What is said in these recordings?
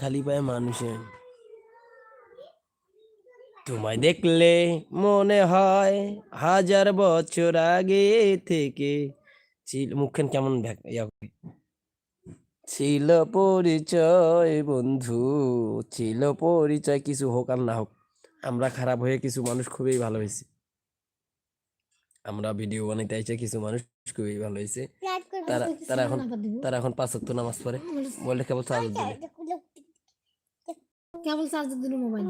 খালি পায়ে মানুষে। তোমায় দেখলে মনে হয় হাজার বছর আগে থেকে। ছিল মুখখান কেমন। ছিল পরিচয় বন্ধু। ছিল পরিচয় কিছু হোক আর না হোক। আমরা খারাপ হয়ে কিছু মানুষ খুবই ভালো হয়েছে। আমরা ভিডিও বানাইতে আইছে কিছু মানুষ খুবই ভালো হয়েছে। তারা তারা এখন তারা এখন পাঁচ ওয়াক্ত নামাজ পড়ে। বলে কেবল চার্জ দিলে কেবল চার্জার দিল মোবাইল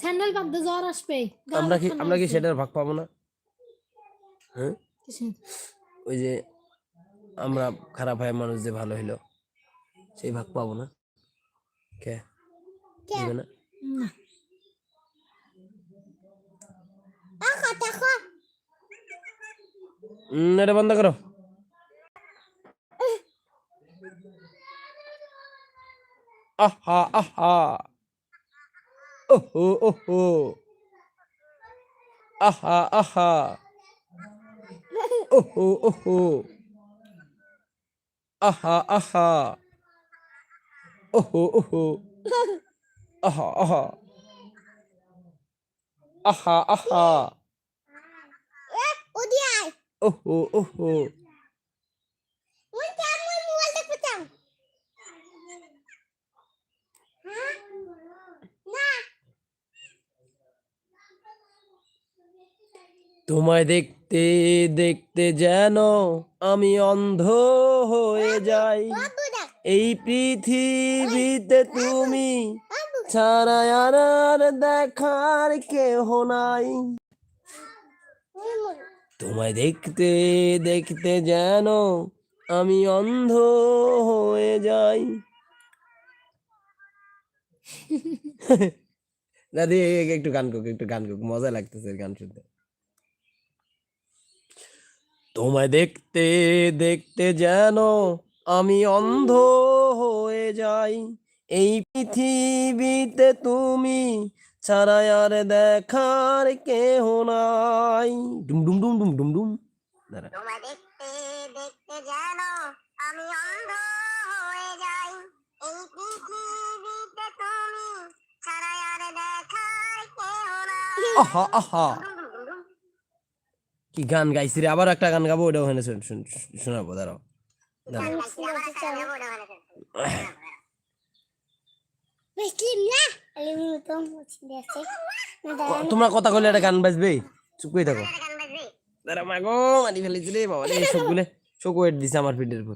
স্যান্ডেল পাবদে জ্বর আসবে। আমরা কি আমরা কি সেটার ভাগ পাবো না? হ্যাঁ? ওই যে আমরা খারাপ হয় মানুষ যে ভালো হইল সেই ভাগ পাবো না? কে? দিবে না? এটা বন্ধ করো। আহা আহা ওহো ওহো আহা আহা ওহো ওহো আহা আহা ওহো ওহো আহা আহা আহা আহা ওহো ওহো তোমায় দেখতে দেখতে যেন আমি অন্ধ হয়ে যাই। এই পৃথিবীতে তুমি ছাড়া আর দেখার কেহ নাই। তোমায় দেখতে দেখতে যেন আমি অন্ধ হয়ে যাই। দাদি একটু গান কোক একটু গান কোক মজা লাগতেছে গান শুনতে। তোমায় দেখতে দেখতে যেন আমি অন্ধ হয়ে যাই। এই পৃথিবীতে তুমি ছাড়া আর দেখার কেহ নাই। ডুম ডুম ডুম ডুম ডুম ডুম। দাঁড়া। তোমায় দেখতে দেখতে যেন আমি অন্ধ হয়ে যাই। এই পৃথিবীতে তুমি ছাড়া আর দেখার কেউ নাই। আহা আহা। কি গান গাইছি রে? আবার একটা গান গাবো ওটা ওখানে শুন- শুন- শোনাবো, দাঁড়াও। তোমরা কথা কইলে একটা গান বাজবে? চুপ করে থাকো। দাঁড়া মাগো মারি ফেলেছি রে, বাবা রে সবগুলো শোক ওয়েট দিছে আমার পিঠের উপর।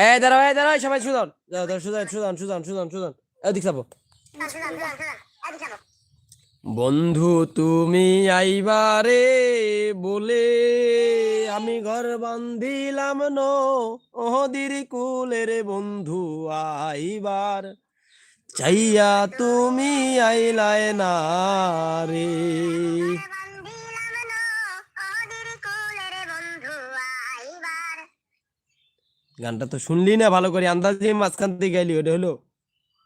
এ, দাঁড়াও এ, দাঁড়াও, সবাই সুদান দাঁড়াও Sudan Sudan Sudan Sudan Sudan এদিক যাব। শুনুন শুনুন শুনুন এদিকে চলো বন্ধু, তুমি আইবারে বলে আমি ঘর বান্ধিলাম নো ওহদির কুলের বন্ধু আইবার। চাইয়া তুমি আইলায় না রে। গানটা তো শুনলি না, ভালো করে আন্দাজে মাঝখান থেকে গাইলি, ওটা হলো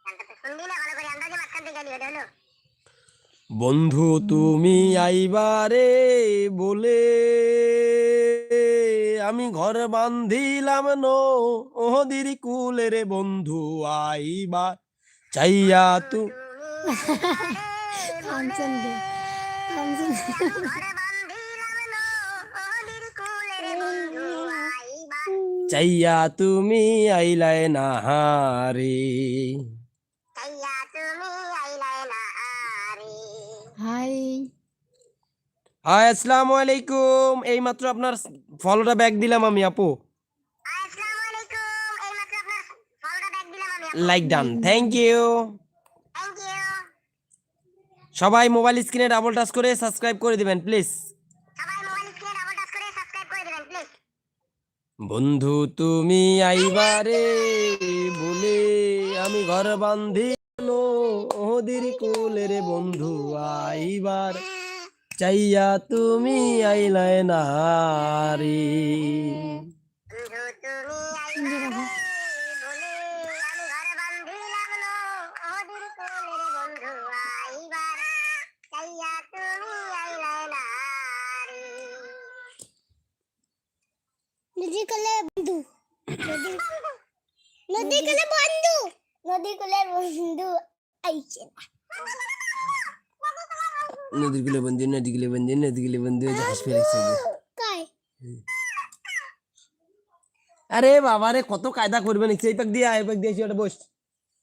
গানটা তো শুনবি না ভালো করে আন্দাজে মাঝখান থেকে গেলি ওটা হলো বন্ধু তুমি আইবারে বলে আমি ঘর বান্ধিলাম নো ওহদির কুলের বন্ধু আইবার। চাইয়া তু চাইয়া তুমি আইলায় না রে হাই আসসালামু আলাইকুম। এই মাত্র আপনার ফলোটা ব্যাক দিলাম আমি আপু। লাইক ডান থ্যাংক ইউ সবাই মোবাইল স্ক্রিনে ডাবল টাচ করে সাবস্ক্রাইব করে দিবেন প্লিজ সবাই মোবাইল স্ক্রিনে ডাবল টাচ করে সাবস্ক্রাইব করে দিবেন প্লিজ বন্ধু তুমি আইবারে বলে আমি ঘর বান্ধি ওদের কোলের বন্ধু আইবার। চাইয়া তুমি আইলায় না রে বন্ধু তুমি আইবা বলে আমি ঘরে বান্ধিলাম না ওদের কোলের বন্ধু আইবার চাইয়া তুমি আইলাই না রে নদী কলে বন্ধু নদী কলে বন্ধু নদী কুলের বন্ধু আইছে নদীরগুলো বন্ধু নদী গুলো বন্ধু নদী গুলো বন্ধু জাহাজ ফেলেছে কাই আরে বাবা রে কত কায়দা করবে নিচ্ছে এই পাক দিয়ে এই পাক দিয়ে এসে ওটা বস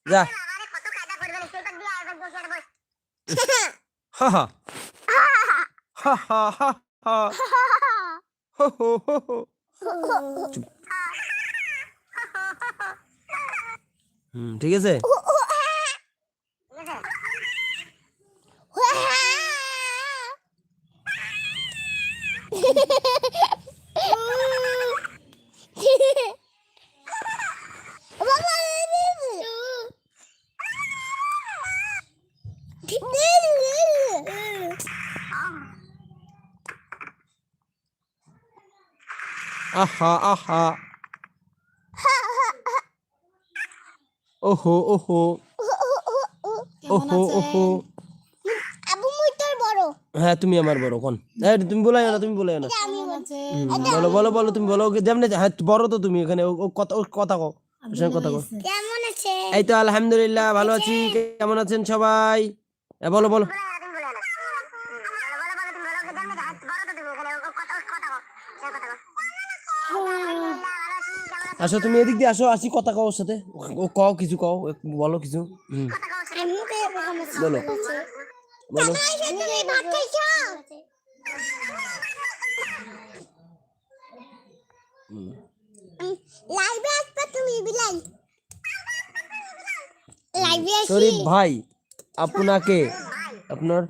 যা আরে কত কায়দা করবে সেই পাক দিয়ে আইবার বসে আর বস হা হা হা হা হা হা হো হো হো হো চুপ হুম ঠিক আছে আহা আহা। ওহো ওহো। ওহো ওহো। আবু মুই তোর বড়। হ্যাঁ তুমি আমার বড় কোন? হ্যাঁ তুমি বলাই না তুমি বলাই না আমি হুম, বলো বলো বলো তুমি বলো যেমন হ্যাঁ বড় তো তুমি এখানে ও- কথা কথা কও। ওর সঙ্গে কথা কও। কেমন আছে এই তো আলহামদুলিল্লাহ ভালো আছি কেমন আছেন সবাই? হ্যাঁ, বলো বলো। আসো তুমি এদিক দিয়ে আসো আসি কথা কও সাথে। ও- কও কিছু কও বলো কিছু। হুম। বলো। বলো। তুমি ভাত খাইছো লাইভে আসবে তুমি বিলাই লাইভে আসি শরীফ ভাই আপনাকে আপনার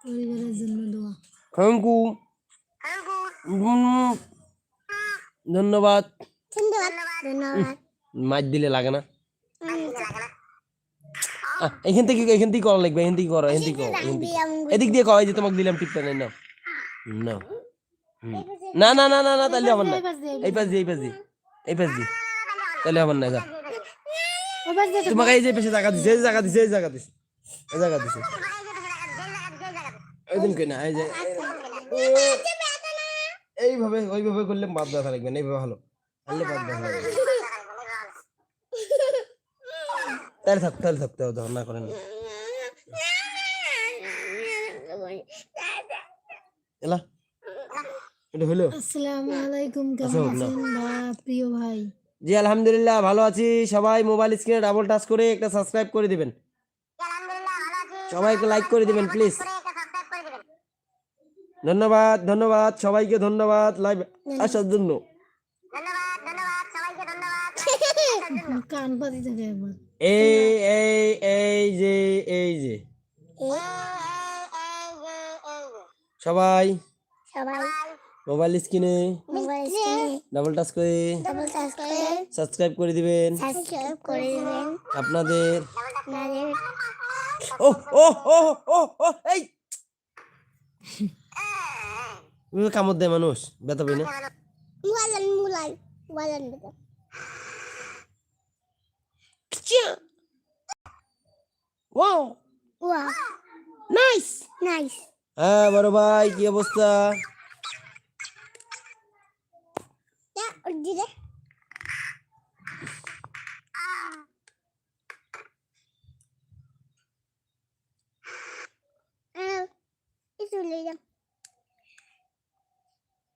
পরিবারের জন্য দোয়া। Thank you. ধন্যবাদ। ধন্যবাদ। ধন্যবাদ। মাছ দিলে লাগে না। আহ, এখান থেকে এখান থেকে করা লাগবে এখান থেকে করো এখান থেকে এদিক দিয়ে এই যে তোমাকে দিলাম টিপটা নেই নাও। নাও। না না না না না তাহলে হবে না। এই পাশ দিয়ে এই পাশ দিয়ে। এই পাশ দিয়ে তাহলে হবে না তোমাকে এই যে পেশে জায়গা দিছে এই জায়গা দিছে এই জায়গা দিছে এই জায়গা দিছে। একদম কেনা এই যে এইভাবে ওইভাবে করলে বাদ ব্যথা লাগবে না এইভাবে ভালো তাহলে বাদ ব্যথা লাগবে। তাহলে থাক তাহলে থাকতে হবে না করেন না। এলা এটা হলো? আসসালামু আলাইকুম আচ্ছা, কেমন আছেন প্রিয় ভাই? জি আলহামদুলিল্লাহ ভালো আছি। সবাই মোবাইল স্ক্রিনে ডাবল টাচ করে একটা সাবস্ক্রাইব করে দিবেন। সবাইকে লাইক করে দিবেন প্লিজ ধন্যবাদ ধন্যবাদ সবাইকে ধন্যবাদ লাইভ আসার জন্য। কান পাতি থাকে একবার। এই এই এই যে এই যে। সবাই সবাই। মোবাইল স্ক্রিনে ডাবল টাচ করে সাবস্ক্রাইব করে দিবেন। সাবস্ক্রাইব করে দিবেন। আপনাদের আপনাদের ও ও ও ও ও এই! এভাবে কামড় দেয় মানুষ ব্যথা পাই না ওয়ালান মুলাই ওয়ালান বেটা ওয়াও ওয়া নাইস নাইস হ্যাঁ বড় ভাই কি অবস্থা যা দিদে একটু লে যাও তুন্ন বলে এইটাই এইটাই অসাধারণ অসাধারণ অসাধারণ এই যে গুজর কেন যাবি বাল মুই তাই কেন করি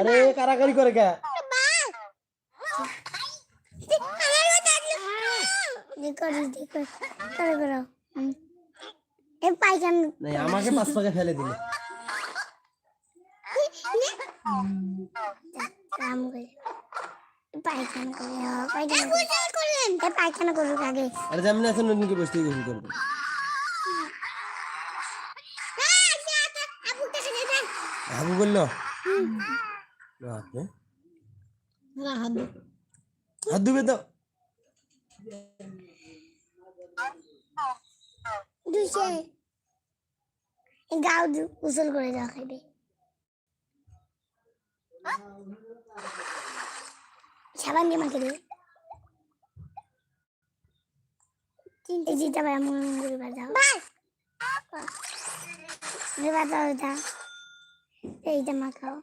আরে কারাকারি করে কে? আমাকে পাঁচ পাকে ফেলে দিলে। কাম করে। পায়খানা করে হ্যাঁ, পায়খানা করলেন? এ পায়খানা করুক আগে। আরে যেমন আছেন অন্যকে বসতে গোসল করবে। হাবু বলল? হাত নে। না, হাত দে। হাত ধুবে তো। গাও গোসল করে দেওয়া খাইবে সাবান দিয়ে মাকে দেবে তিনটে জিতে পারে করে বাজাও এবার বাজাও এটা। এইটা মাখাও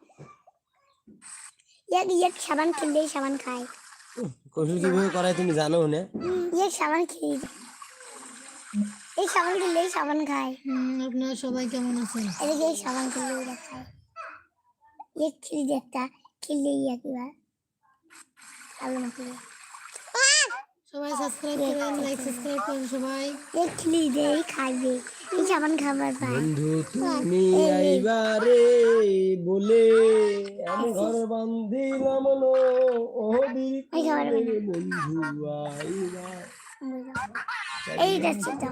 এক এক সাবান সাবান খায়। কৌশল কীভাবে করায় তুমি জানো না এক সাবান খেয়ে এই সাবান খেললেই সাবান খায়। আপনারা সবাই কেমন আছেন? এদিকে এই সাবান ওরা খায়। এক খেলি একটা খেললেই একবার সবাই সাবস্ক্রাইব করেন লাইক সাবস্ক্রাইব করেন সবাই এক খেলি দেই খাইবে এই সাবান খাবার পায় বন্ধু তুমি আইবারে বলে আমি ঘর বান্ধিলাম লো কোলে বানা। বন্ধু আইবা এই যাচ্ছে তো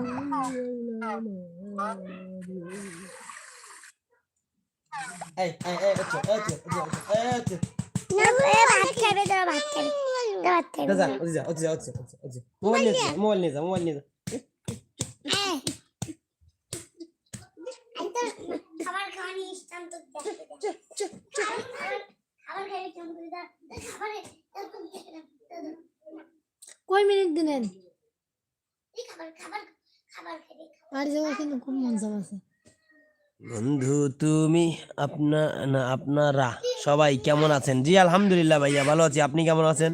এই এই এই আচ্ছা আচ্ছা আচ্ছা আচ্ছা মোবাইল নিয়ে মোবাইল নিয়ে যা মোবাইল নিয়ে যা। খাবার ইসলাম তো। খাবার। কয় মিনিট দিলেন? খাবার খাবার খাবার খাইলে বাড়ি যাওয়ার কিন্তু খুব চাপ আছে বন্ধু, তুমি আপনা, না, আপনারা সবাই কেমন আছেন? জি, আলহামদুলিল্লাহ ভাইয়া, ভালো আছি। আপনি কেমন আছেন?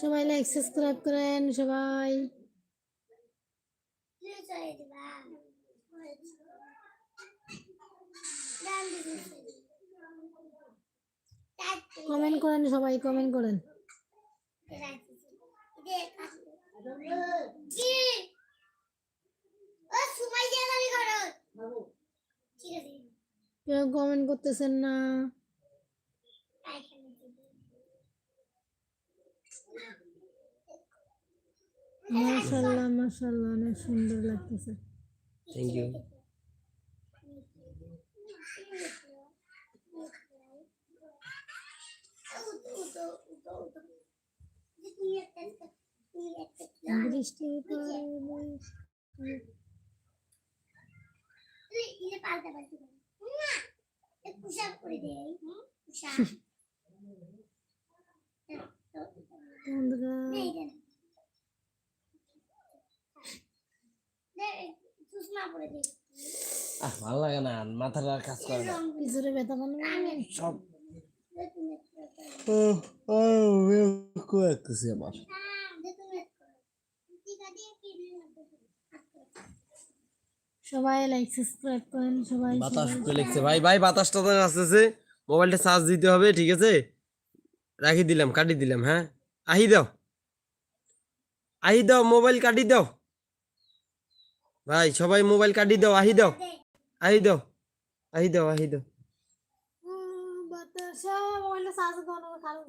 সবাই লাইক সাবস্ক্রাইব করেন সবাই। কমেন্ট করেন সবাই কমেন্ট করেন। ঠিক আছে। কেউ কমেন্ট করতেছেন না। মাশাল্লাহ মাশাল্লাহ অনেক সুন্দর লাগতেছে। থ্যাংক ইউ বৃষ্টি বন্ধুরা আহ ভালো লাগে না মাথাটা আর কাজ করে না পিছনে ব্যথা পান সব আমার সবাই লাইক সাবস্ক্রাইব করেন সবাই বাতাস উঠে লিখছে। ভাই ভাই বাতাসটা তো আসতেছে। মোবাইলটা চার্জ দিতে হবে ঠিক আছে? রাখি দিলাম কাটি দিলাম হ্যাঁ? আহি দাও। আহি দাও মোবাইল কাটি দাও। ভাই সবাই মোবাইল কাটি দাও আহি দাও। আহি দাও আহি দাও আহি দাও। বাতাসা মোবাইলটা চার্জ কারণ